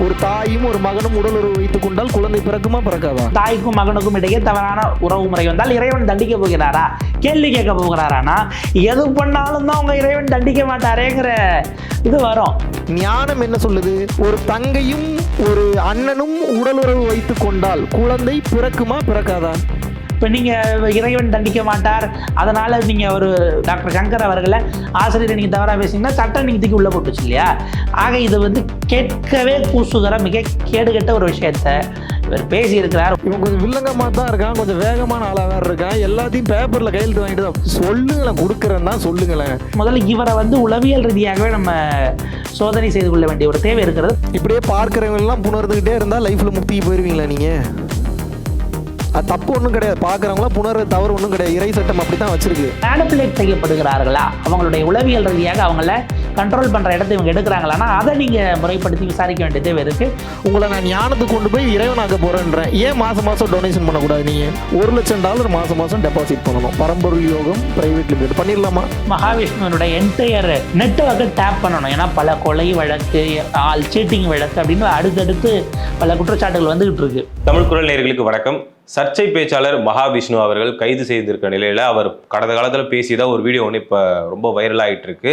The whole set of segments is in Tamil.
ஒரு தாயும் ஒரு மகனும் உடல் உறவு வைத்துக் கொண்டால் குழந்தை பிறக்குமா பிறக்காதா? தாய்க்கும் மகனுக்கும் இடையே தவறான உறவு முறை வந்தால் இறைவன் தண்டிக்க போகிறாரா? கேள்வி கேட்க போகிறாரானா? எது பண்ணாலும் தான் உங்க இறைவன் தண்டிக்க மாட்டாரேங்கிற இது வரும். ஞானம் என்ன சொல்லுது? ஒரு தங்கையும் ஒரு அண்ணனும் உடல் உறவு வைத்துக் கொண்டால் குழந்தை பிறக்குமா பிறக்காதா? இப்போ நீங்கள் இறைவன் தண்டிக்க மாட்டார். அதனால் நீங்கள் ஒரு டாக்டர் சங்கர் அவர்களை ஆசிரியரை நீங்கள் தவறாக பேசிங்கன்னா சட்டம் நீங்கள் தூக்கி உள்ளே போட்டுச்சு இல்லையா? ஆக இது வந்து கேட்கவே கூசுகிற மிக கேடுகெட்ட ஒரு விஷயத்தை இவர் பேசியிருக்கிறார். இவன் கொஞ்சம் வில்லங்கமா தான் இருக்கான் கொஞ்சம் வேகமான ஆளா வேற இருக்கான். எல்லாத்தையும் பேப்பர்ல கையெழுத்து வாங்கிட்டு தான் சொல்லுங்களேன் கொடுக்குறேன் தான் சொல்லுங்களேன். முதல்ல இவரை வந்து உளவியல் ரீதியாகவே நம்ம சோதனை செய்து கொள்ள வேண்டிய ஒரு தேவை இருக்கிறது. இப்படியே பார்க்குறவங்க எல்லாம் புணர்ந்துக்கிட்டே இருந்தா லைஃப்ல முக்திக்கு போயிருவீங்களா நீங்க? அது தப்பு ஒன்றும் கிடையாது. பார்க்குறவங்களாம் புணர்றது தவறு ஒன்றும் கிடையாது. இறை சட்டம் அப்படி தான் வச்சிருக்கு. மேனிப்புலேட் செய்யப்படுகிறார்களா? அவங்களுடைய உளவியல் ரீதியாக அவங்கள கண்ட்ரோல் பண்ணுற இடத்தை இவங்க எடுக்கிறாங்களான்னா அதை நீங்கள் முறைப்படுத்தி விசாரிக்க வேண்டிய தேவை இருக்குது உங்களை நான் ஞானத்துக்கு கொண்டு போய் இறைவனாக்க போறேன்றேன். ஏன் மாசம் மாசம் டொனேஷன் பண்ணக்கூடாது நீங்க? ஒரு லட்சம் டாலர் மாசம் மாசம் டெபாசிட் பண்ணணும். பரம்பொருள் யோகம் பிரைவேட் லிமிடெட் பண்ணிடலாமா? மகாவிஷ்ணுவனுடைய என்டையர் நெட்வொர்க்கை டேப் பண்ணணும். ஏன்னா பல கொலை வழக்கு ஆல் சீட்டிங் வழக்கு அப்படின்னு அடுத்தடுத்து பல குற்றச்சாட்டுகள் வந்துகிட்டு இருக்கு. தமிழ் குரல் நேயர்களுக்கு வணக்கம். சர்ச்சை பேச்சாளர் மகாவிஷ்ணு அவர்கள் கைது செய்திருக்க நிலையில அவர் கடந்த காலத்தில் பேசியதான் ஒரு வீடியோ ஒன்று இப்போ ரொம்ப வைரல் ஆயிட்டு இருக்கு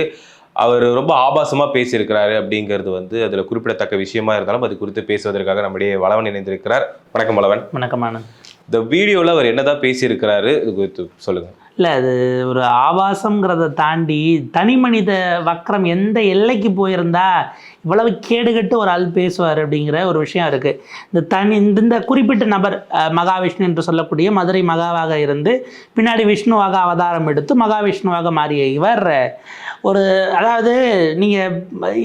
அவர் ரொம்ப ஆபாசமா பேசியிருக்கிறாரு அப்படிங்கிறது வந்து அதுல குறிப்பிடத்தக்க விஷயமா இருந்தாலும் அது குறித்து பேசுவதற்காக நம்முடைய வளவன் இணைந்திருக்கிறார். வணக்கம் வளவன். வணக்கமான இந்த வீடியோவில் அவர் என்னதான் பேசியிருக்கிறாரு இது குறித்து சொல்லுங்க. இல்லை அது ஒரு ஆபாசங்கிறத தாண்டி தனி மனித வக்ரம் எந்த எல்லைக்கு போயிருந்தா இவ்வளவு கேடுகட்டு ஒரு ஆள் பேசுவார் அப்படிங்கிற ஒரு விஷயம் இருக்குது இந்த தனி இந்த இந்த குறிப்பிட்ட நபர் மகாவிஷ்ணு என்று சொல்லக்கூடிய மதுரை மகாவாக இருந்து பின்னாடி விஷ்ணுவாக அவதாரம் எடுத்து மகாவிஷ்ணுவாக மாறிய இவர். ஒரு அதாவது நீங்கள்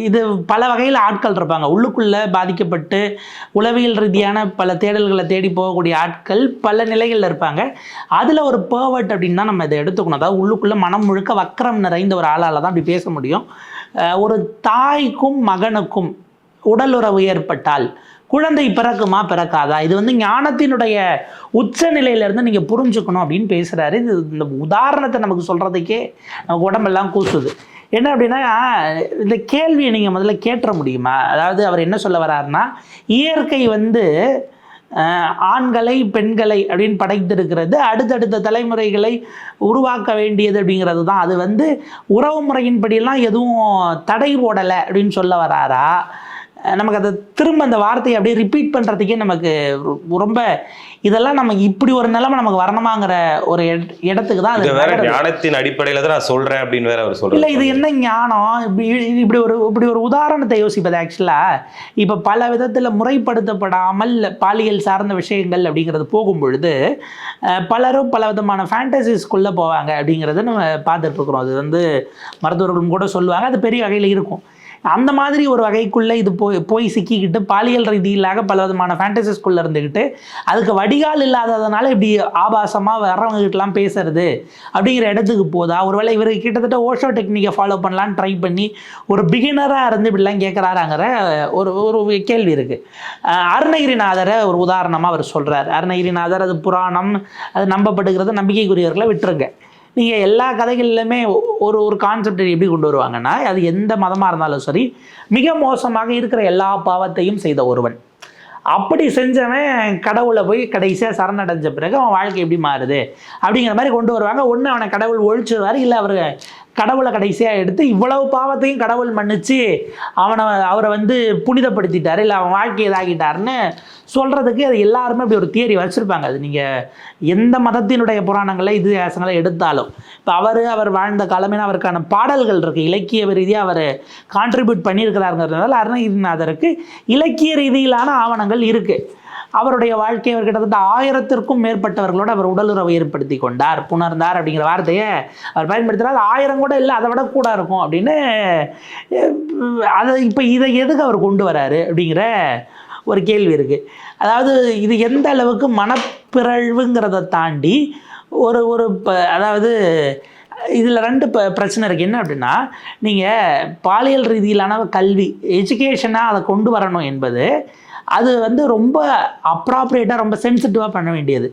இது பல வகையில் ஆட்கள் இருப்பாங்க. உள்ளுக்குள்ளே பாதிக்கப்பட்டு உளவியல் ரீதியான பல தேடல்களை தேடி போகக்கூடிய ஆட்கள் பல நிலைகளில் இருப்பாங்க. அதில் ஒரு பேர்வர்ட் அப்படின்னு தான் நம்ம இதை எடுத்துக்கணும். அதாவது உள்ளுக்குள்ளே மனம் முழுக்க வக்கரம் நிறைந்த ஒரு ஆளால் தான் அப்படி பேச முடியும். ஒரு தாய்க்கும் மகனுக்கும் உடலுறவு ஏற்பட்டால் குழந்தை பிறக்குமா பிறக்காதா? இது வந்து ஞானத்தினுடைய உச்ச நிலையிலேருந்து நீங்கள் புரிஞ்சுக்கணும் அப்படின்னு பேசுகிறாரு இது இந்த உதாரணத்தை நமக்கு சொல்கிறதுக்கே நமக்கு உடம்பெல்லாம் கூசுது. என்ன அப்படின்னா இந்த கேள்வியை நீங்கள் முதல்ல கேட்டுற முடியுமா? அதாவது அவர் என்ன சொல்ல வர்றாருன்னா இயற்கை வந்து ஆண்களை பெண்களை அப்படின்னு படைத்திருக்கிறது. அடுத்தடுத்த தலைமுறைகளை உருவாக்க வேண்டியது அப்படிங்கிறது தான். அது வந்து உறவு முறையின்படியெல்லாம் எதுவும் தடை போடலை அப்படின்னு சொல்ல வராரா? நமக்கு அதை திரும்ப அந்த வார்த்தையை அப்படியே ரிப்பீட் பண்ணுறதுக்கே நமக்கு ரொம்ப இதெல்லாம் நம்ம இப்படி ஒரு நிலைமை நமக்கு வரணுமாங்கிற ஒரு இட- இடத்துக்கு தான் அது வேற. ஞானத்தின் அடிப்படையில தான் நான் சொல்றேன் அப்படின்னு வேற அவர் இல்லை சொல்றாரு இது என்ன ஞானம்? இப்படி இப்படி ஒரு இப்படி ஒரு உதாரணத்தை யோசிப்பது ஆக்சுவலாக இப்போ பல விதத்தில் முறைப்படுத்தப்படாமல் பாலியல் சார்ந்த விஷயங்கள் அப்படிங்கிறது போகும் பொழுது பலரும் பல விதமான ஃபேண்டசிஸ்குள்ளே போவாங்க அப்படிங்கிறத நம்ம பார்த்துட்டு இருக்கிறோம். அது வந்து மருத்துவர்களும் கூட சொல்லுவாங்க. அது பெரிய வகையில் இருக்கும். அந்த மாதிரி ஒரு வகைக்குள்ளே இது போய் போய் சிக்கிக்கிட்டு பாலியல் ரீதியிலாக பல விதமான ஃபேண்டசிஸ்குள்ளே இருந்துக்கிட்டு அதுக்கு வடிகால் இல்லாததுனால இப்படி ஆபாசமாக வர்றவங்ககிட்டலாம் பேசுறது அப்படிங்கிற இடத்துக்கு போதா? ஒருவேளை இவர் கிட்டத்தட்ட ஓஷோ டெக்னிக்கை ஃபாலோ பண்ணலான்னு ட்ரை பண்ணி ஒரு பிகினராக இருந்து இப்படிலாம் கேட்குறாராங்கிற ஒரு ஒரு கேள்வி இருக்குது அருணகிரிநாதரை ஒரு உதாரணமாக அவர் சொல்கிறார் அருணகிரிநாதர் அது புராணம் அது நம்பப்படுகிறது நம்பிக்கைக்குரியவர்களை விட்டுருங்க. நீங்கள் எல்லா கதைகள்லையுமே ஒரு ஒரு கான்செப்ட் எப்படி கொண்டு வருவாங்கன்னா அது எந்த மதமாக இருந்தாலும் சரி மிக மோசமாக இருக்கிற எல்லா பாவத்தையும் செய்த ஒருவன். அப்படி செஞ்சவன் கடவுளை போய் கடைசியாக சரணடைஞ்ச பிறகு அவன் வாழ்க்கை எப்படி மாறுது? அப்படிங்கிற மாதிரி கொண்டு வருவாங்க. ஒன்று அவனை கடவுள் ஒழிச்சுவார் இல்லை அவர் கடவுளை கடைசியாக எடுத்து இவ்வளவு பாவத்தையும் கடவுள் மன்னிச்சு அவனை அவரை வந்து புனிதப்படுத்திட்டார் இல்லை அவன் வாழ்க்கை இதாகிட்டாருன்னு சொல்கிறதுக்கு அது எல்லாருமே அப்படி ஒரு தியரி வச்சுருப்பாங்க. அது நீங்கள் எந்த மதத்தினுடைய புராணங்களை இது ஆசனங்களை எடுத்தாலும். இப்போ அவர் அவர் வாழ்ந்த காலமே அவருக்கான பாடல்கள் இருக்குது இலக்கிய ரீதியாக அவர் கான்ட்ரிபியூட் பண்ணியிருக்கிறாருங்கிறதுனால அருணகிரிநாதருக்கு இலக்கிய ரீதியிலான ஆவணங்கள் இருக்குது அவருடைய வாழ்க்கை அவர் கிட்டத்தட்ட ஆயிரத்திற்கும் மேற்பட்டவர்களோடு அவர் உடலுறவை ஏற்படுத்தி கொண்டார். புணர்ந்தார் அப்படிங்கிற வார்த்தையை அவர் பயன்படுத்தினார். ஆயிரம் கூட இல்லை அதை விட கூட இருக்கும் அப்படின்னு அதை இப்போ இதை எதுக்கு அவர் கொண்டு வராரு அப்படிங்கிற ஒரு கேள்வி இருக்குது அதாவது இது எந்த அளவுக்கு மனப்பிறழ்வுங்கிறத தாண்டி ஒரு ஒரு ப- அதாவது இதில் ரெண்டு ப பிரச்சனை இருக்குது என்ன அப்படின்னா நீங்கள் பாலியல் ரீதியிலான கல்வி எஜுகேஷனாக அதை கொண்டு வரணும் என்பது அது வந்து ரொம்ப அப்ராப்ரியேட்டாக ரொம்ப சென்சிட்டிவாக பண்ண வேண்டியது.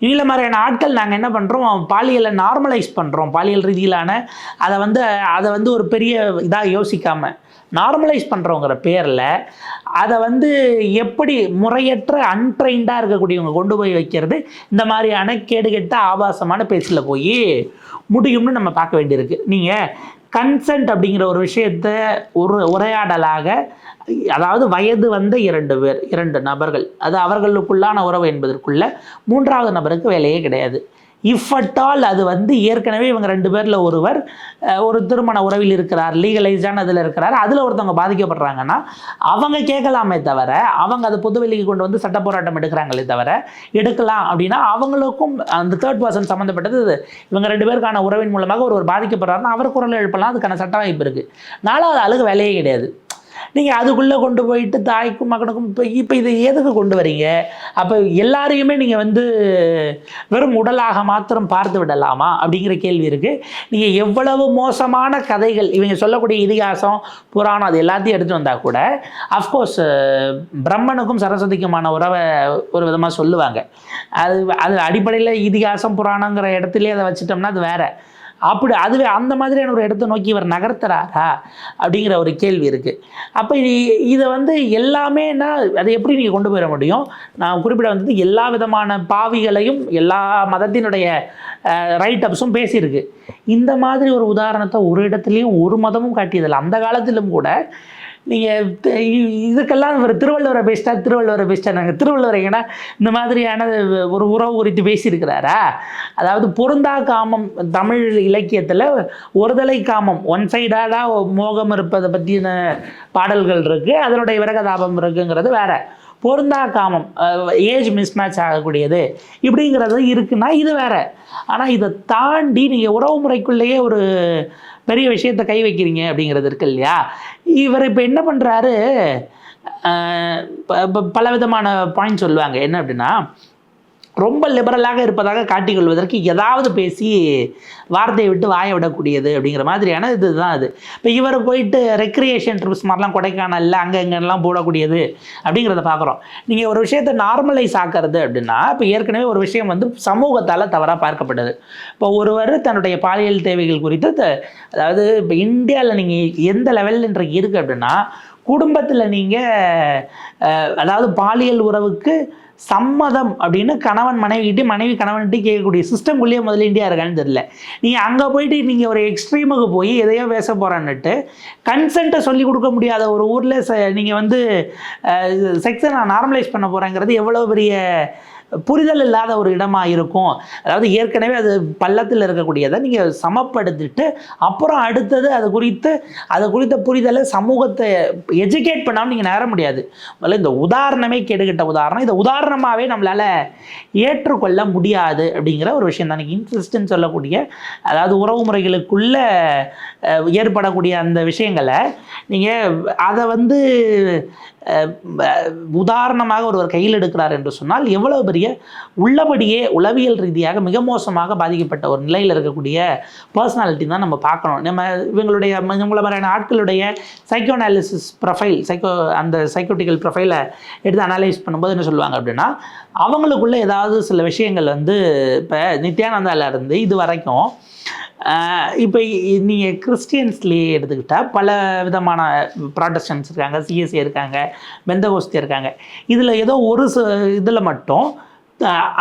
இவங்கள மாதிரியான ஆட்கள் நாங்கள் என்ன பண்ணுறோம் பாலியலை நார்மலைஸ் பண்ணுறோம் பாலியல் ரீதியிலான அதை வந்து அதை வந்து ஒரு பெரிய இதாக யோசிக்காமல் நார்மலைஸ் பண்ணுறவங்கிற பேரில் அதை வந்து எப்படி முறையற்ற அன்ட்ரைண்டாக இருக்கக்கூடியவங்க கொண்டு போய் வைக்கிறது இந்த மாதிரியான கேடுகெட்ட ஆபாசமான பேச்சில் போய் முடியும்னு நம்ம பார்க்க வேண்டியிருக்கு. நீங்கள் கன்சென்ட் அப்படிங்கிற ஒரு விஷயத்த ஒரு உரையாடலாக அதாவது வயது வந்த இரண்டு பேர் இரண்டு நபர்கள் அது அவர்களுக்குள்ளான உறவு என்பதற்குள்ள மூன்றாவது நபருக்கு வேலையே கிடையாது. இஃப் அது வந்து ஏற்கனவே இவங்க ரெண்டு பேரில் ஒருவர் ஒரு திருமண உறவில் இருக்கிறார் லீகலைஸ்டான அதில் இருக்கிறார் அதில் ஒருத்தவங்க பாதிக்கப்படுறாங்கன்னா அவங்க கேட்கலாமே தவிர அவங்க அதை பொதுவெளிக்கு கொண்டு வந்து சட்ட போராட்டம் எடுக்கிறாங்களே தவிர எடுக்கலாம் அப்படின்னா அவங்களுக்கும் அந்த தேர்ட் பர்சன் சம்மந்தப்பட்டது இவங்க ரெண்டு பேருக்கான உறவின் மூலமாக ஒருவர் பாதிக்கப்படுறாருன்னா அவர் குரல் எழுப்பலாம் அதுக்கான சட்ட வாய்ப்பு இருக்குது நாலாவது அளவுக்கு வேலையே கிடையாது. நீங்கள் அதுக்குள்ளே கொண்டு போயிட்டு தாய்க்கும் மகனுக்கும் இப்போ இப்போ இதை எதுக்கு கொண்டு வரீங்க? அப்போ எல்லாரையுமே நீங்கள் வந்து வெறும் உடலாக மாத்திரம் பார்த்து விடலாமா? அப்படிங்கிற கேள்வி இருக்குது நீங்கள் எவ்வளவு மோசமான கதைகள் இவங்க சொல்லக்கூடிய இதிகாசம் புராணம் அது எல்லாத்தையும் எடுத்து வந்தால் கூட அஃப்கோர்ஸ் பிரம்மனுக்கும் சரஸ்வதிக்குமான உறவை ஒரு விதமாக சொல்லுவாங்க. அது அது அடிப்படையில் இதிகாசம் புராணங்கிற இடத்துலயே அதை வச்சுட்டோம்னா அது வேற. அப்படி அதுவே அந்த மாதிரியான ஒரு இடத்தை நோக்கி இவர் நகர்த்துறாரா அப்படிங்கிற ஒரு கேள்வி இருக்குது அப்போ இதை வந்து எல்லாமேனா அதை எப்படி நீங்கள் கொண்டு போயிட முடியும்? நான் குறிப்பிட வந்தது எல்லா விதமான பாவிகளையும் எல்லா மதத்தினுடைய ரைட் அப்ஸும் பேசியிருக்கு. இந்த மாதிரி ஒரு உதாரணத்தை ஒரு இடத்துலையும் ஒரு மதமும் காட்டியதில்லை. அந்த காலத்திலும் கூட நீங்கள் இதுக்கெல்லாம் ஒரு திருவள்ளுவரை பேசிட்டா திருவள்ளுவரை பேசிட்டா நாங்கள் திருவள்ளுவர் எங்கன்னா இந்த மாதிரியான ஒரு உறவு குறித்து பேசியிருக்கிறாரா? அதாவது பொருந்தா காமம் தமிழ் இலக்கியத்தில் ஒருதலை காமம். ஒன் சைடாக மோகம் இருப்பதை பற்றின பாடல்கள் இருக்குது அதனுடைய விரகதாபம் இருக்குங்கிறது வேறு. பொருந்தா காமம் ஏஜ் மிஸ்மேட்ச் ஆகக்கூடியது இப்படிங்கிறது இருக்குன்னா இது வேற. ஆனால் இதை தாண்டி நீங்கள் உறவு முறைக்குள்ளேயே ஒரு பெரிய விஷயத்தை கை வைக்கிறீங்க அப்படிங்கிறது இருக்கு இல்லையா? இவர் இப்போ என்ன பண்ணுறாரு பல விதமான பாயிண்ட் சொல்லுவாங்க. என்ன அப்படின்னா ரொம்ப லிபரலாக இருப்பதாக காட்டிக்கொள்வதற்கு ஏதாவது பேசி வார்த்தையை விட்டு வாய விடக்கூடியது அப்படிங்கிற மாதிரியான இதுதான் அது. இப்போ இவர் போயிட்டு ரெக்ரியேஷன் ட்ரிப்ஸ் மாதிரிலாம் கொடைக்கானல்ல அங்கே இங்கெல்லாம் போடக்கூடியது அப்படிங்கிறத பார்க்குறோம் நீங்கள் ஒரு விஷயத்தை நார்மலைஸ் ஆக்கிறது அப்படின்னா இப்போ ஏற்கனவே ஒரு விஷயம் வந்து சமூகத்தால் தவறாக பார்க்கப்படுது இப்போ ஒருவர் தன்னுடைய பாலியல் தேவைகள் குறித்து அதாவது இப்போ இந்தியாவில் நீங்கள் எந்த லெவலில் இன்றைக்கு இருக்குது அப்படின்னா குடும்பத்தில் நீங்கள் அதாவது பாலியல் உறவுக்கு சம்மதம் அப்படின்னு கணவன் மனைவிட்டு மனைவி கணவன்கிட்ட கேட்கக்கூடிய சிஸ்டம்குள்ளேயே முதல்ல இந்தியா இருக்கான்னு தெரியல. நீங்கள் அங்கே போயிட்டு நீங்கள் ஒரு எக்ஸ்ட்ரீமுக்கு போய் எதையோ பேச போகிறான்னுட்டு கன்சென்ட்டை சொல்லி கொடுக்க முடியாத ஒரு ஊரில் ச நீங்கள் வந்து செக்ஸை நான் நார்மலைஸ் பண்ண போகிறேங்கிறது எவ்வளோ பெரிய புரிதல் இல்லாத ஒரு இடமாக இருக்கும். அதாவது ஏற்கனவே அது பள்ளத்தில் இருக்கக்கூடியதை நீங்கள் சமப்படுத்திட்டு அப்புறம் அடுத்தது அது குறித்து அது குறித்த புரிதலை சமூகத்தை எஜுகேட் பண்ணாமல் நீங்கள் நேர முடியாது. முதல்ல இந்த உதாரணமே கெடுகிட்ட உதாரணம். இந்த உதாரணமாகவே நம்மளால் ஏற்றுக்கொள்ள முடியாது அப்படிங்கிற ஒரு விஷயம் தான். இன்ட்ரெஸ்ட்னு சொல்லக்கூடிய அதாவது உறவு முறைகளுக்குள்ள ஏற்படக்கூடிய அந்த விஷயங்களை நீங்கள் அதை வந்து உதாரணமாக ஒருவர் கையில் எடுக்கிறார் என்று சொன்னால் எவ்வளவு பெரிய உள்ளபடியே உளவியல் ரீதியாக மிக மோசமாக பாதிக்கப்பட்ட ஒரு நிலையில் இருக்கக்கூடிய பர்சனாலிட்டி தான் நம்ம பார்க்கணும். நம்ம இவங்களுடைய இவங்கள மாதிரியான ஆட்களுடைய சைக்கோ அனாலிசிஸ் ப்ரொஃபைல் சைக்கோ அந்த சைக்கோட்டிக்கல் ப்ரொஃபைலை எடுத்து அனலைஸ் பண்ணும்போது என்ன சொல்லுவாங்க அப்படின்னா அவங்களுக்குள்ள ஏதாவது சில விஷயங்கள் வந்து இப்போ நித்யானந்தால இருந்து இது வரைக்கும் இப்போ நீங்கள் கிறிஸ்டியன்ஸ்லேயே எடுத்துக்கிட்டால் பல விதமான ப்ராட்டஸ்டன்ஸ் இருக்காங்க சிஎஸ்சி இருக்காங்க பெந்தகோஸ்தி இருக்காங்க. இதில் ஏதோ ஒரு இதில் மட்டும்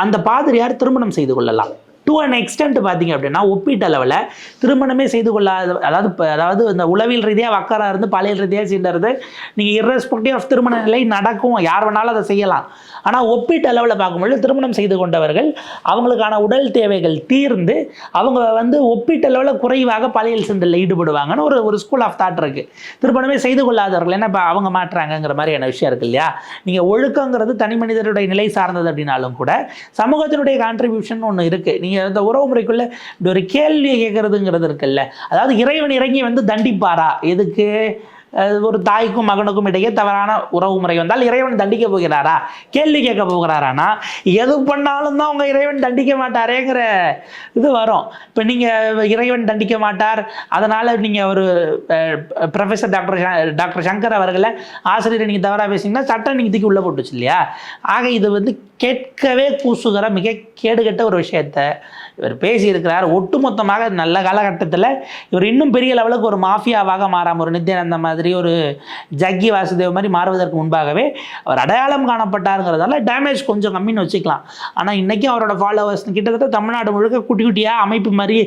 அந்த பாதிரியார் திருமணம் செய்து கொள்ளலாம். டு அன் எக்ஸ்டென்ட் பார்த்தீங்க அப்படின்னா ஒப்பீட்டளவில் திருமணமே செய்து கொள்ளாத அதாவது அதாவது இந்த உளவியல் ரீதியாக வக்கராக இருந்து பாலியல் ரீதியாக சீண்டறது நீங்கள் இர்ரெஸ்பெக்டிவ் ஆஃப் திருமண நிலை நடக்கும் யார் வேணாலும் அதை செய்யலாம். ஆனால் ஒப்பீட்டு அளவில் பார்க்கும்பொழுது திருமணம் செய்து கொண்டவர்கள் அவங்களுக்கான உடல் தேவைகள் தீர்ந்து அவங்க வந்து ஒப்பீட்டளவில் குறைவாக பாலியல் சிந்தலில் ஈடுபடுவாங்கன்னு ஒரு ஒரு ஸ்கூல் ஆஃப் தாட் இருக்குது திருமணமே செய்து கொள்ளாதவர்கள் என்ன இப்போ அவங்க மாட்டுறாங்கங்கிற மாதிரியான விஷயம் இருக்கு இல்லையா? நீங்கள் ஒழுக்கங்கிறது தனி மனிதருடைய நிலை சார்ந்தது அப்படின்னாலும் கூட சமூகத்தினுடைய கான்ட்ரிபியூஷன் ஒன்று இருக்குது நீங்கள் இந்த உறவு முறைக்குள்ளே இப்படி ஒரு கேள்வியை கேட்குறதுங்கிறது இருக்குல்ல. அதாவது இறைவன் இறங்கி வந்து தண்டிப்பாரா? எதுக்கு? ஒரு தாய்க்கும் மகனுக்கும் இடையே தவறான உறவு முறை வந்தால் இறைவன் தண்டிக்க போகிறாரா? கேள்வி கேட்க போகிறாரானா? எது பண்ணாலும் தான் உங்கள் இறைவன் தண்டிக்க மாட்டாரேங்கிற இது வரும். இப்போ நீங்கள் இறைவன் தண்டிக்க மாட்டார். அதனால் நீங்கள் ஒரு ப்ரொஃபஸர் டாக்டர் டாக்டர் சங்கர் அவர்களை ஆசிரியர் நீங்கள் தவறாக பேசிங்கன்னா சட்டம் நீங்கள் தூக்கி உள்ளே போட்டுச்சு இல்லையா ஆக இது வந்து கேட்கவே கூசுகிற மிக கேடுகட்ட ஒரு விஷயத்தை இவர் பேசியிருக்கிறார். ஒட்டுமொத்தமாக நல்ல காலகட்டத்தில் இவர் இன்னும் பெரிய லெவலுக்கு ஒரு மாஃபியாவாக மாறாமல் ஒரு நித்யானந்த மாதிரி மாதிரி ஒரு ஜக்கி வாசுதேவ் மாதிரி மாறுவதற்கு முன்பாகவே அவர் அடையாளம் காணப்பட்டாருங்கிறதால டேமேஜ் கொஞ்சம் கம்மின்னு வச்சுக்கலாம். ஆனால் இன்றைக்கும் அவரோட ஃபாலோவர்ஸ் கிட்டத்தட்ட தமிழ்நாடு முழுக்க குட்டி குட்டியாக அமைப்பு மாதிரி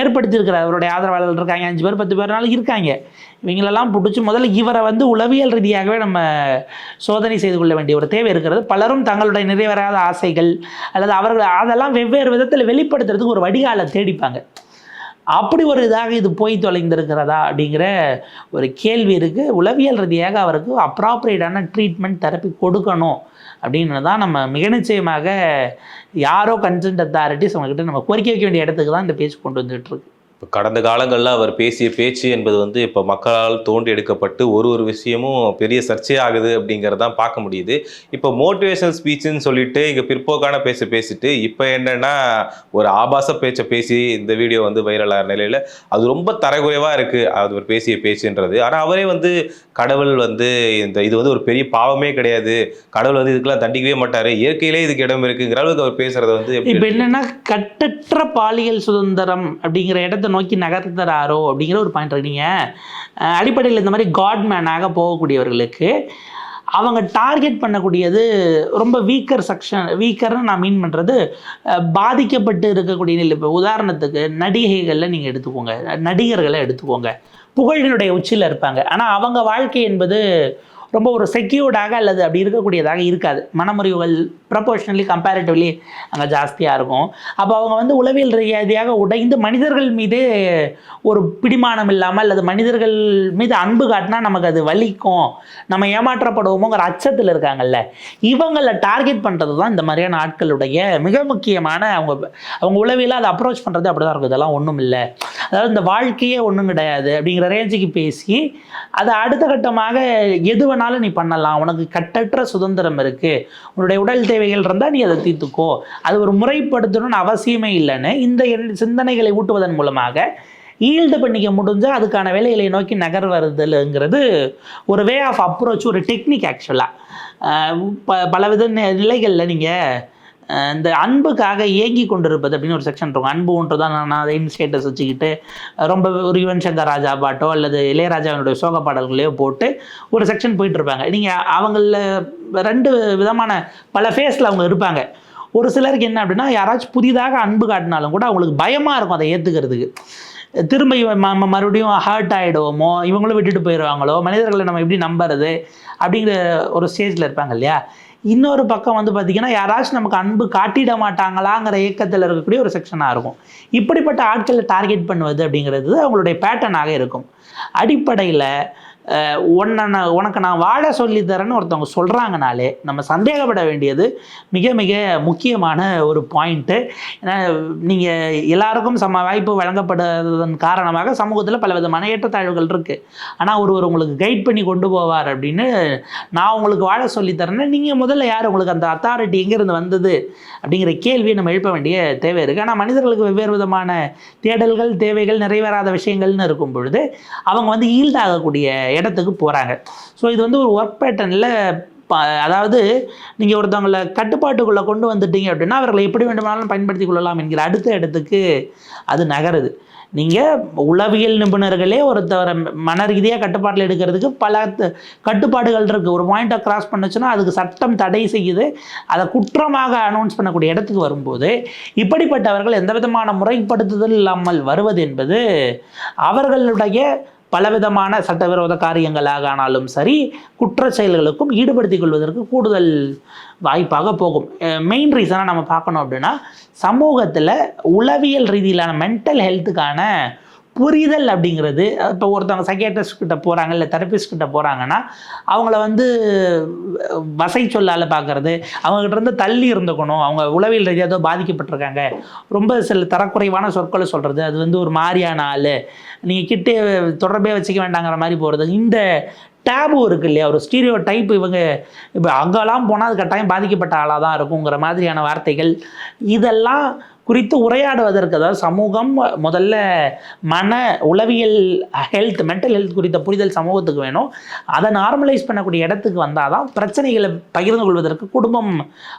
ஏற்படுத்தியிருக்கிறார். அவருடைய ஆதரவாளர்கள் இருக்காங்க. அஞ்சு பேர் பத்து பேர்னாலும் இருக்காங்க. இவங்களெல்லாம் பிடிச்சி முதல்ல இவரை வந்து உளவியல் ரீதியாகவே நம்ம சோதனை செய்து கொள்ள வேண்டிய ஒரு தேவை இருக்கிறது. பலரும் தங்களுடைய நிறைவேறாத ஆசைகள் அல்லது அவர்கள் அதெல்லாம் வெவ்வேறு விதத்தில் வெளிப்படுத்துறதுக்கு ஒரு வடிகாலை தேடிப்பாங்க. அப்படி ஒரு இதாக இது போய் தொலைந்திருக்கிறதா அப்படிங்கிற ஒரு கேள்வி இருக்குது உளவியல் ரீதியாக அவருக்கு அப்ராப்ரியேட்டான ட்ரீட்மெண்ட் தெரப்பி கொடுக்கணும் அப்படின்னு தான் நம்ம மிக நிச்சயமாக யாரோ கன்சென்ட் அத்தாரிட்டிஸ் அவங்கக்கிட்ட நம்ம கோரிக்கை வைக்க வேண்டிய இடத்துக்கு தான் இந்த பேச்சு கொண்டு வந்துட்டுருக்கு கடந்த காலங்களில் அவர் பேசிய பேச்சு என்பது வந்து இப்போ மக்களால் தோண்டி எடுக்கப்பட்டு ஒரு ஒரு விஷயமும் பெரிய சர்ச்சையாகுது அப்படிங்கிறதான் பார்க்க முடியுது. இப்போ மோட்டிவேஷனல் ஸ்பீச்சுன்னு சொல்லிட்டு இங்கே பிற்போக்கான பேச பேசிட்டு இப்போ என்னென்னா ஒரு ஆபாச பேச்சை பேசி இந்த வீடியோ வந்து வைரலாகிற நிலையில் அது ரொம்ப தரக்குறைவாக இருக்குது அது ஒரு பேசிய பேச்சுன்றது. ஆனால் அவரே வந்து கடவுள் வந்து இந்த இது வந்து ஒரு பெரிய பாவமே கிடையாது. கடவுள் வந்து இதுக்கெல்லாம் தண்டிக்கவே மாட்டார். இயற்கையிலே இதுக்கு இடம் இருக்குங்கிற அளவுக்கு அவர் பேசுகிறத வந்து எப்படி இப்போ என்னன்னா கட்டற்ற பாலியல் சுதந்திரம் அப்படிங்கிற இடத்தை நோக்கி நகர்த்துறாரோ அப்படிங்கிற ஒரு பாயிண்ட் இருக்கீங்க நீங்கள் அடிப்படையில் இந்த மாதிரி காட்மேனாக போகக்கூடியவர்களுக்கு அவங்க டார்கெட் பண்ணக்கூடியது ரொம்ப வீக்கர் செக்ஷன் வீக்கர்னு நான் மீன் பண்ணுறது பாதிக்கப்பட்டு இருக்கக்கூடிய நிலை. இப்போ உதாரணத்துக்கு நடிகைகளில் நீங்கள் எடுத்துக்கோங்க நடிகர்களை எடுத்துக்கோங்க. புகழினுடைய உச்சியில் இருப்பாங்க. ஆனால் அவங்க வாழ்க்கை என்பது ரொம்ப ஒரு செக்யூர்டாக அல்லது அப்படி இருக்கக்கூடியதாக இருக்காது. மனமுறிவுகள் ப்ரப்போர்ஷனலி கம்பேரிட்டிவ்லி அங்கே ஜாஸ்தியாக இருக்கும். அப்போ அவங்க வந்து உளவியல் ரீதியாக உடைந்து மனிதர்கள் மீது ஒரு பிடிமானம் இல்லாமல் அல்லது மனிதர்கள் மீது அன்பு காட்டினா நமக்கு அது வலிக்கும். நம்ம ஏமாற்றப்படுவோமோங்கிற அச்சத்தில் இருக்காங்கல்ல. இவங்களை டார்கெட் பண்ணுறது தான் இந்த மாதிரியான ஆட்களுடைய மிக முக்கியமான அவங்க அவங்க உளவியில் அதை அப்ரோச் பண்ணுறது அப்படி தான் இருக்கும். இதெல்லாம் ஒன்றும் இல்லை. அதாவது இந்த வாழ்க்கையே ஒன்றும் கிடையாது அப்படிங்கிற ரேஞ்சுக்கு பேசி அதை அடுத்த கட்டமாக எது வேணாலும் நீ பண்ணலாம். உனக்கு கட்டற்ற சுதந்திரம் இருக்குது உன்னுடைய உடல் தேவைகள் இருந்தால் நீ அதை தீர்த்துக்கோ. அது ஒரு முறைப்படுத்தணும்னு அவசியமே இல்லைன்னு இந்த சிந்தனைகளை ஊட்டுவதன் மூலமாக ஈல்டு பண்ணிக்க முடிஞ்சால் அதுக்கான வேலைகளை நோக்கி நகர்வருதலுங்கிறது ஒரு வே ஆஃப் அப்ரோச் ஒரு டெக்னிக் ஆக்சுவலாக ப பலவித நிலைகளில் நீங்கள் இந்த அன்புக்காக ஏங்கி கொண்டிருப்பது அப்படின்னு ஒரு செக்ஷன் இருக்கும். அன்பு ஒன்று தான் நான் அதை ஸ்டேட்டஸ் வச்சுக்கிட்டு ரொம்ப ஒரு யுவன் சங்கர் ராஜா பாட்டோ அல்லது இளையராஜாவினுடைய சோக பாடல்களையோ போட்டு ஒரு செக்ஷன் போயிட்டு இருப்பாங்க. நீங்கள் அவங்கள ரெண்டு விதமான பல ஃபேஸில் அவங்க இருப்பாங்க. ஒரு சிலருக்கு என்ன அப்படின்னா யாராச்சும் புதிதாக அன்பு காட்டினாலும் கூட அவங்களுக்கு பயமாக இருக்கும் அதை ஏற்றுக்கிறதுக்கு திரும்ப இவன் மறுபடியும் ஹர்ட் ஆகிடுவோமோ இவங்களும் விட்டுட்டு போயிடுவாங்களோ மனிதர்களை நம்ம எப்படி நம்புறது அப்படிங்கிற ஒரு ஸ்டேஜில் இருப்பாங்க இல்லையா? இன்னொரு பக்கம் வந்து பார்த்திங்கன்னா யாராச்சும் நமக்கு அன்பு காட்டிட மாட்டாங்களாங்கிற இயக்கத்தில் இருக்கக்கூடிய ஒரு செக்ஷனாக இருக்கும். இப்படிப்பட்ட ஆட்களை டார்கெட் பண்ணுவது அப்படிங்கிறது அவங்களுடைய பேட்டர்னாக இருக்கும். அடிப்படையில் உன்னை நான் உனக்கு நான் வாழ சொல்லித் தரேன்னு ஒருத்தவங்க சொல்கிறாங்கனாலே நம்ம சந்தேகப்பட வேண்டியது மிக மிக முக்கியமான ஒரு பாயிண்ட்டு ஏன்னா நீங்கள் எல்லாருக்கும் சம வாய்ப்பு வழங்கப்படுவதன் காரணமாக சமூகத்தில் பல விதமான ஏற்றத்தாழ்வுகள் இருக்குது ஆனால் ஒருவர் உங்களுக்கு கைட் பண்ணி கொண்டு போவார் அப்படின்னு நான் உங்களுக்கு வாழ சொல்லித்தரேன்னு நீங்கள் முதல்ல யார்? உங்களுக்கு அந்த அத்தாரிட்டி எங்கேருந்து வந்தது? அப்படிங்கிற கேள்வியை நம்ம எழுப்ப வேண்டிய தேவை இருக்குது ஆனால் மனிதர்களுக்கு வெவ்வேறு விதமான தேடல்கள் தேவைகள் நிறைவேறாத விஷயங்கள்னு இருக்கும் பொழுது அவங்க வந்து ஈல்ட் ஆகக்கூடிய இடத்துக்கு போகிறாங்க ஸோ இது வந்து ஒரு ஒர்க் பேட்டர்னில் அதாவது நீங்கள் ஒருத்தவங்களை கட்டுப்பாட்டுக்குள்ளே கொண்டு வந்துட்டீங்க அப்படின்னா அவர்களை எப்படி வேண்டுமானாலும் பயன்படுத்தி கொள்ளலாம் என்கிற அடுத்த இடத்துக்கு அது நகருது. நீங்கள் உளவியல் நிபுணர்களே ஒருத்தவரை மன ரீதியாக கட்டுப்பாட்டில் எடுக்கிறதுக்கு பல கட்டுப்பாடுகள் இருக்குது ஒரு பாயிண்ட்டை கிராஸ் பண்ணுச்சுன்னா அதுக்கு சட்டம் தடை செய்யுது. அதை குற்றமாக அனௌன்ஸ் பண்ணக்கூடிய இடத்துக்கு வரும்போது இப்படிப்பட்டவர்கள் எந்த விதமான முறைப்படுத்துதல் இல்லாமல் வருவது என்பது அவர்களுடைய பலவிதமான சட்டவிரோத காரியங்களாக ஆனாலும் சரி குற்ற செயல்களுக்கும் ஈடுபடுத்திக் கொள்வதற்கு கூடுதல் வாய்ப்பாக போகும். மெயின் ரீசனாக நம்ம பார்க்கணும் அப்படின்னா சமூகத்தில் உளவியல் ரீதியிலான மென்டல் ஹெல்த்துக்கான புரிதல் அப்படிங்கிறது இப்போ ஒருத்தவங்க சைக்கியாட்ரிஸ்ட் கிட்ட போகிறாங்க இல்லை தெரபிஸ்ட் கிட்ட போகிறாங்கன்னா அவங்கள வந்து வசை சொல்லால் பார்க்கறது அவங்ககிட்ட இருந்து தள்ளி இருந்துக்கணும். அவங்க உளவியல் ரீதியாக ஏதோ பாதிக்கப்பட்டிருக்காங்க. ரொம்ப சில தரக்குறைவான சொற்களை சொல்கிறது அது வந்து ஒரு மாதிரியான ஆள். நீங்கள் கிட்டே தொடர்பே வச்சுக்க வேண்டாங்கிற மாதிரி போகிறது இந்த டேபு இருக்குது இல்லையா? ஒரு ஸ்டீரியோ டைப் இவங்க இப்போ அங்கெல்லாம் போனால் அது கட்டாயம் பாதிக்கப்பட்ட ஆளாக தான் இருக்குங்கிற மாதிரியான வார்த்தைகள் இதெல்லாம் குறித்து உரையாடுவதற்கு அதாவது சமூகம் முதல்ல மன உளவியல் ஹெல்த் மென்டல் ஹெல்த் குறித்த புரிதல் சமூகத்துக்கு வேணும். அதை நார்மலைஸ் பண்ணக்கூடிய இடத்துக்கு வந்தால் தான் பிரச்சனைகளை பகிர்ந்து கொள்வதற்கு குடும்பம்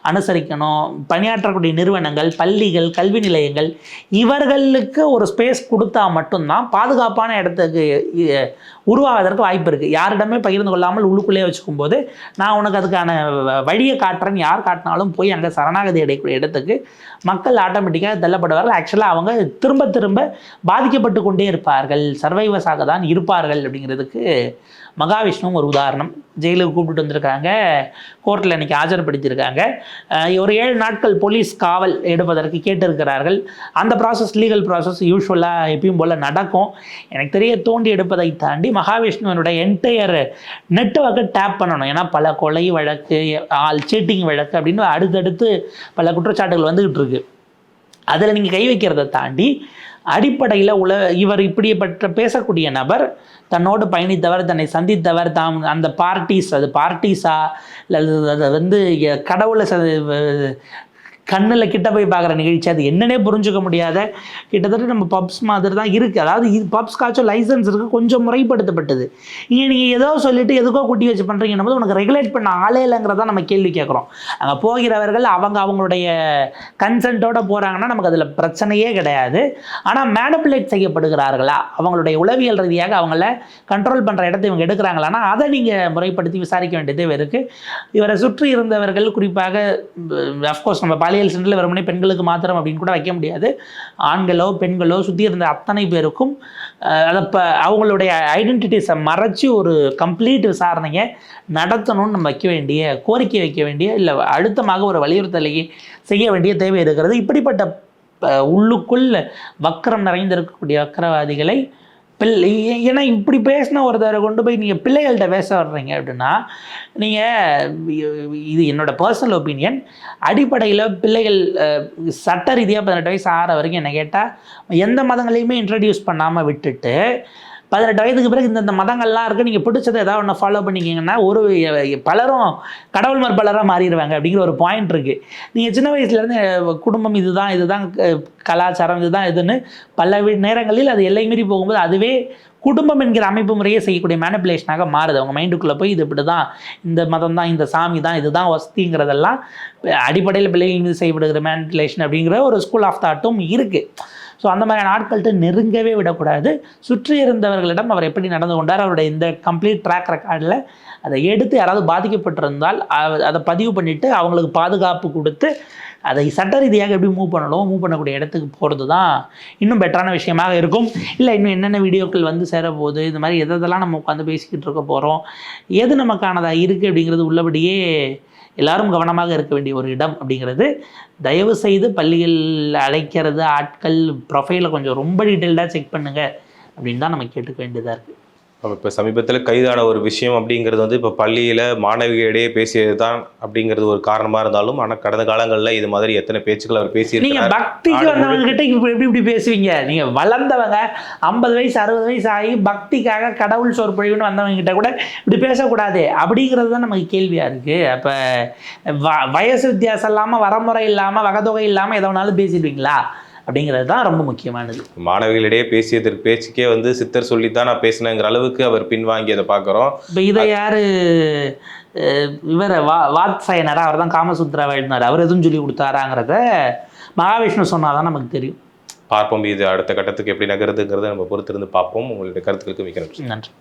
அனுசரிக்கணும். பணியாற்றக்கூடிய நிறுவனங்கள் பள்ளிகள் கல்வி நிலையங்கள் இவர்களுக்கு ஒரு ஸ்பேஸ் கொடுத்தா மட்டும்தான் பாதுகாப்பான இடத்துக்கு உருவாவதற்கு வாய்ப்பு இருக்குது யாரிடமே பகிர்ந்து கொள்ளாமல் உள்ளுக்குள்ளே வச்சுக்கும் போது நான் உனக்கு அதுக்கான வ- வழியை காட்டுறேன்னு யார் காட்டினாலும் போய் அங்கே சரணாகதி அடையக்கூடிய இடத்துக்கு மக்கள் ஆட்டோமேட்டிக் ஆட்டோமேட்டிக்காக தள்ளப்படுவார்கள் ஆக்சுவலாக அவங்க திரும்ப திரும்ப பாதிக்கப்பட்டு கொண்டே இருப்பார்கள். சர்வைவர்ஸாக தான் இருப்பார்கள் அப்படிங்கிறதுக்கு மகாவிஷ்ணுவும் ஒரு உதாரணம். ஜெயிலுக்கு கூப்பிட்டு வந்திருக்காங்க. கோர்ட்டில் இன்னைக்கு ஆஜர்படுத்தியிருக்காங்க. ஒரு ஏழு நாட்கள் போலீஸ் காவல் எடுப்பதற்கு கேட்டிருக்கிறார்கள். அந்த ப்ராசஸ் லீகல் ப்ராசஸ் யூஸ்வலாக எப்பயும் போல் நடக்கும். எனக்கு தெரிய தோண்டி எடுப்பதை தாண்டி மகாவிஷ்ணுவனுடைய என்டையர் நெட்ஒர்க்கை டேப் பண்ணணும். ஏன்னா பல கொலை வழக்கு ஆல் சீட்டிங் வழக்கு அப்படின்னு அடுத்தடுத்து பல குற்றச்சாட்டுகள் வந்துக்கிட்டு இருக்குது அதில் நீங்கள் கை வைக்கிறதை தாண்டி அடிப்படையில் உல இவர் இப்படிப்பட்ட பேசக்கூடிய நபர் தன்னோடு பயணித்தவர் தன்னை சந்தித்தவர் தாம் அந்த பார்ட்டிஸ் அது பார்ட்டிஸா இல்லை அது வந்து கடவுளை கண்ணில் கிட்ட போய் பார்க்குற நிகழ்ச்சி அது என்னன்னே புரிஞ்சுக்க முடியாத கிட்டத்தட்ட நம்ம பப்ஸ் மாதிரி தான் இருக்குது அதாவது இது பப்ஸ்காச்சும் லைசன்ஸ் இருக்குது கொஞ்சம் முறைப்படுத்தப்பட்டது. இங்கே நீங்கள் ஏதோ சொல்லிட்டு எதுக்கோ குட்டி வச்சு பண்ணுறீங்கன்னு போது உனக்கு ரெகுலேட் பண்ண ஆளே இல்லைங்கிறத நம்ம கேள்வி கேட்குறோம். அங்கே போகிறவர்கள் அவங்க அவங்களுடைய கன்சென்ட்டோட போகிறாங்கன்னா நமக்கு அதில் பிரச்சனையே கிடையாது. ஆனால் மேனிப்புலேட் செய்யப்படுகிறார்களா? அவங்களுடைய உளவியல் ரீதியாக அவங்கள கண்ட்ரோல் பண்ணுற இடத்தை இவங்க எடுக்கிறாங்களான்னா அதை நீங்கள் முறைப்படுத்தி விசாரிக்க வேண்டியதே இருக்குது இவரை சுற்றி இருந்தவர்கள் குறிப்பாக அஃப்கோர்ஸ் நம்ம பாலியல் சென்டரில் வெறுமனே பெண்களுக்கு மாத்திரம் அப்படின்னு கூட வைக்க முடியாது. ஆண்களோ பெண்களோ சுற்றி இருந்த அத்தனை பேருக்கும் அதை இப்போ அவங்களுடைய ஐடென்டிட்டிஸை மறைச்சி ஒரு கம்ப்ளீட் விசாரணையை நடத்தணும்னு நம்ம வைக்க வேண்டிய கோரிக்கை வைக்க வேண்டிய இல்லை அழுத்தமாக ஒரு வலியுறுத்தலை செய்ய வேண்டிய தேவை இருக்கிறது. இப்படிப்பட்ட உள்ளுக்குள் வக்கரம் நிறைந்திருக்கக்கூடிய வக்கரவாதிகளை பிள்ளை ஏன்னா இப்படி பேசின ஒருத்தரை கொண்டு போய் நீங்கள் பிள்ளைகள்கிட்ட பேச வர்றீங்க அப்படின்னா நீங்கள் இது என்னோட பர்சனல் ஒப்பீனியன் அடிப்படையில் பிள்ளைகள் சட்ட ரீதியாக பதினெட்டு வயசு ஆற வரைக்கும் என்ன கேட்டால் எந்த மதங்களையுமே இன்ட்ரடியூஸ் பண்ணாமல் விட்டுட்டு பதினெட்டு வயதுக்கு பிறகு இந்த மதங்கள்லாம் இருக்குது நீங்கள் பிடிச்சதை ஏதாவது ஒன்று ஃபாலோ பண்ணிக்கிங்கன்னா ஒரு பலரும் கடவுள் மறுபலராக மாறிடுவாங்க அப்படிங்கிற ஒரு பாயிண்ட் இருக்குது நீங்கள் சின்ன வயசுலேருந்து குடும்பம் இதுதான் இதுதான் க- கலாச்சாரம் இதுதான் இதுன்னு பல நேரங்களில் அது எல்லை மீறி போகும்போது அதுவே குடும்பம் என்கிற அமைப்பு முறையே செய்யக்கூடிய மேனிப்புலேஷனாக மாறுது. அவங்க மைண்டுக்குள்ளே போய் இது இப்படி தான் இந்த மதம் தான் இந்த சாமி தான் இதுதான் வசதிங்கிறதெல்லாம் அடிப்படையில் பிள்ளைகள் மீது செய்யப்படுகிற மேனிப்புலேஷன் அப்படிங்கிற ஒரு ஸ்கூல் ஆஃப் தாட்டும் இருக்குது ஸோ அந்த மாதிரியான ஆட்கள்கிட்ட நெருங்கவே விடக்கூடாது. சுற்றி இருந்தவர்களிடம் அவர் எப்படி நடந்து கொண்டார் அவருடைய இந்த கம்ப்ளீட் ட்ராக் ரெக்கார்டில் அதை எடுத்து யாராவது பாதிக்கப்பட்டிருந்தால் அதை பதிவு பண்ணிவிட்டு அவங்களுக்கு பாதுகாப்பு கொடுத்து அதை சட்ட ரீதியாக எப்படி மூவ் பண்ணணும் மூவ் பண்ணக்கூடிய இடத்துக்கு போகிறது தான் இன்னும் பெட்டரான விஷயமாக இருக்கும். இல்லை இன்னும் என்னென்ன வீடியோக்கள் வந்து சேரப்போகுது இந்த மாதிரி எதெல்லாம் நம்ம உட்காந்து பேசிக்கிட்டு இருக்க போகிறோம் எது நமக்கானதாக இருக்குது அப்படிங்கிறது உள்ளபடியே எல்லாரும் கவனமாக இருக்க வேண்டிய ஒரு இடம் அப்படிங்கிறது தயவு செய்து பள்ளியில் அழைக்கிறது ஆட்கள் ப்ரொஃபைலை கொஞ்சம் ரொம்ப டீட்டெயில்டாக செக் பண்ணுங்கள் அப்படின்னு தான் நம்ம கேட்டுக்க வேண்டியதாக இருக்குது இப்போ சமீபத்தில் கைதான ஒரு விஷயம் அப்படிங்கிறது வந்து இப்போ பள்ளியில் மாணவிகளிடையே பேசியது தான் அப்படிங்கிறது ஒரு காரணமாக இருந்தாலும் ஆனால் கடந்த காலங்களில் இது மாதிரி எத்தனை பேச்சுக்கள் அவர் நீங்க பேசியிருக்கிறார் பக்திக்கு ஆடு வந்தவங்க கிட்ட இப்ப எப்படி இப்படி பேசுவீங்க? நீங்க வளர்ந்தவங்க ஐம்பது வயசு அறுபது வயசு ஆகி பக்திக்காக கடவுள் சொற்பொழிவுன்னு வந்தவங்க கிட்ட கூட இப்படி பேசக்கூடாது அப்படிங்கிறது தான் நமக்கு கேள்வியா இருக்கு. அப்ப வ- வயசு வித்தியாசம் இல்லாம வரமுறை இல்லாம வகதொகை இல்லாம எதை வேணாலும் பேசிடுவீங்களா? அப்படிங்கிறது தான் ரொம்ப முக்கியமானது. மாணவிகளிடையே பேசியதற்கு பேச்சுக்கே வந்து சித்தர் சொல்லித்தான் நான் பேசினேங்கிற அளவுக்கு அவர் பின்வாங்கியதை பார்க்குறோம். இப்போ இதை யாரு இவர் வா வாத்சாயனரா அவர் தான் காமசூத்ரா எழுதினார். அவர் எதுவும் சொல்லி கொடுத்தாராங்கிறத மகாவிஷ்ணு சொன்னாதான் நமக்கு தெரியும். பார்ப்போம் இது அடுத்த கட்டத்துக்கு எப்படி நகருதுங்கிறத நம்ம பொறுத்திருந்து பார்ப்போம். உங்களுடைய கருத்துக்களுக்கு மிக்க நன்றி. நன்றி.